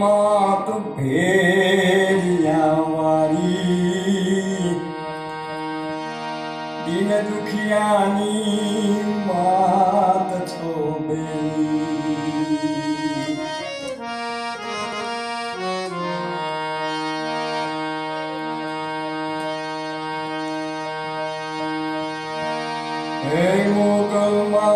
মাত ভেরিয়াওয়ারি দিন দুখিয়ানি মাত ছোবে। এই মোগল মা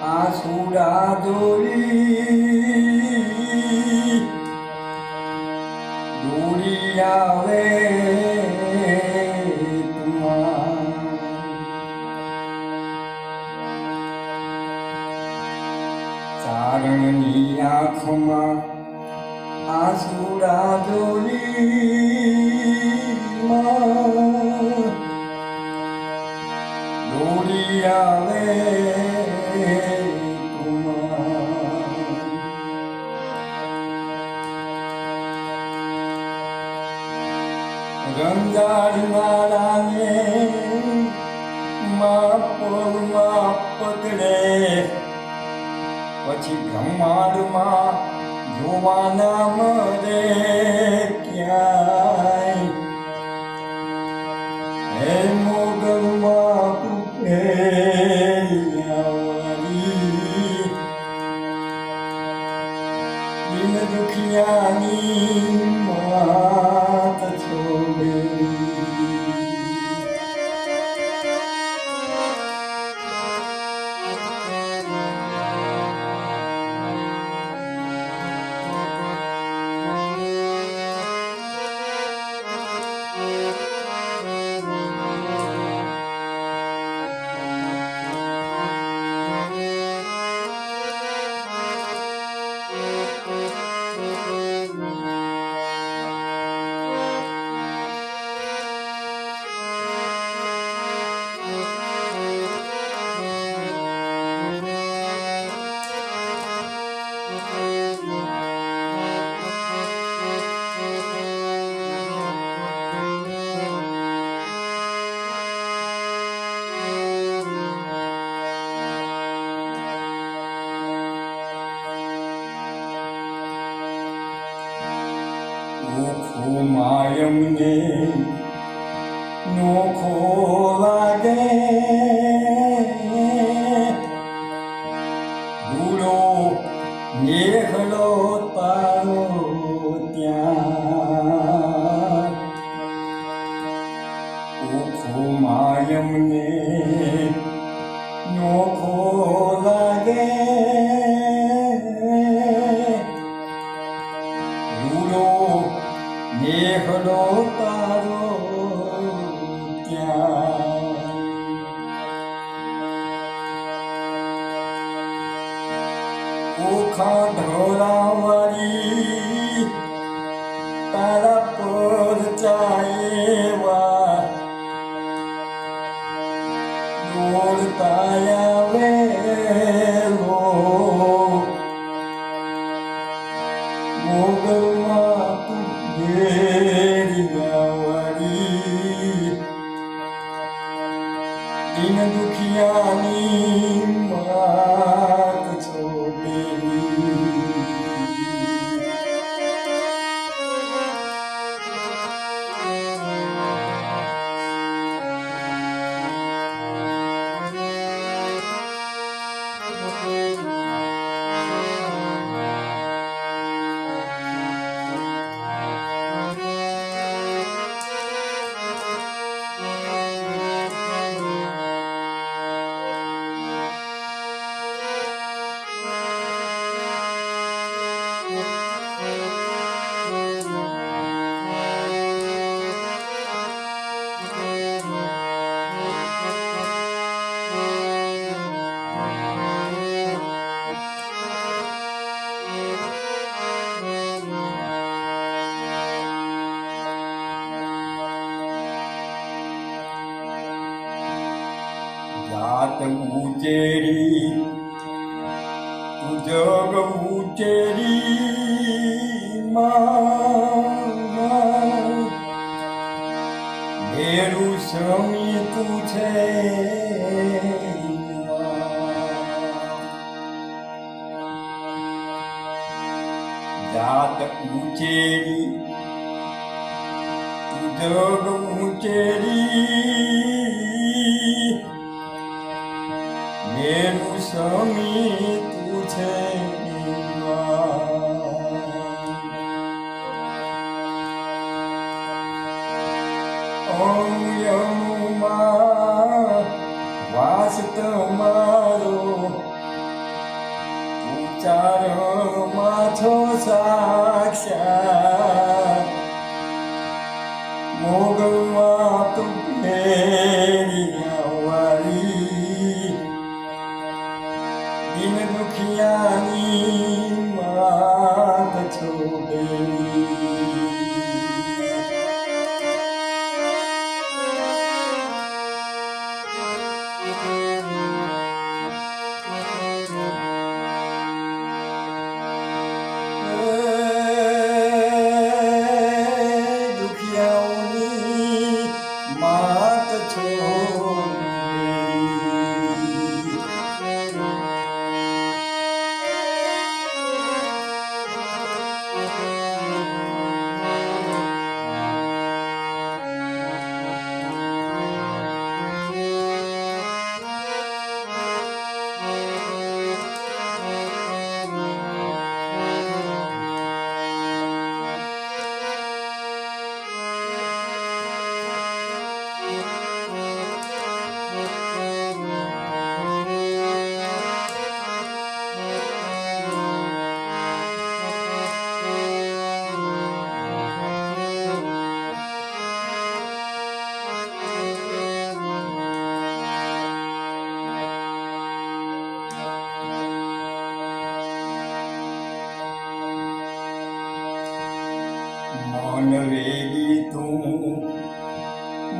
আসুরা দরি দরিয়াবে চারণী ক্ষমা আসুরা দরি પછી બ્રહ્માંડમાં જોવાના મળે ક્યાંય? હે મોગલમાં તું ફેરિયાવાળી દિન દુખિયાની માત છો Yeah. হলো তারো ওখা ঢোলাওয়ারি তারা পর চায়েবা দূর তায়া ઉચેરી તું જગ ઉચેરી મેરું શ્રમી તું છે જાત ઉચેરી તું જગ ઉચેરી સમી તું છે યમુમાં વાસ તમારો ઉચ્ચારણમાં છો સાક્ષાત મોગલમાં તું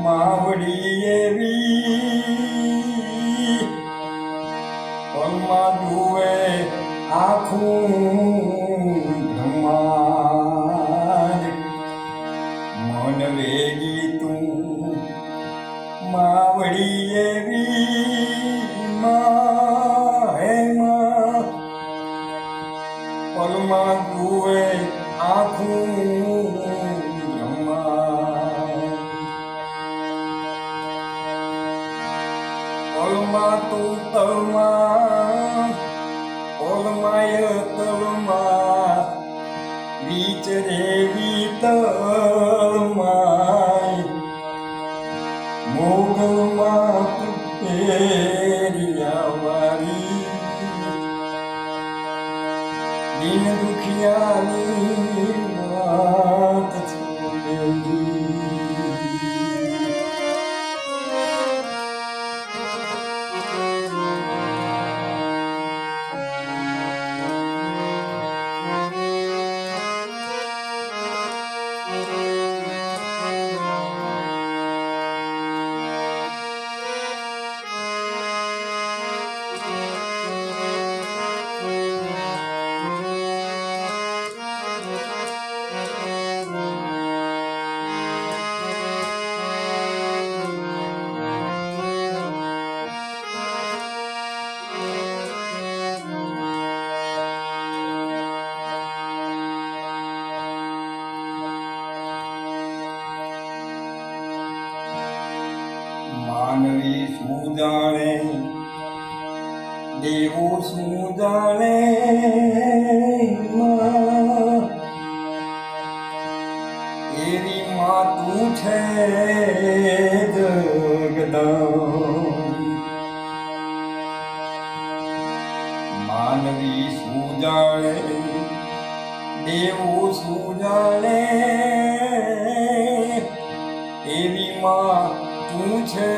માવડી એવી. પલમાં જુએ આખું બ્રહ્માંડ મન વેગી તું માવડી એવી. માં હે માં. પલમાં જુએ આખું ी त દેવો શું જાણે માં. તું છે માનવી શું જાણે દેવો શું જાણે એવી માં તું છે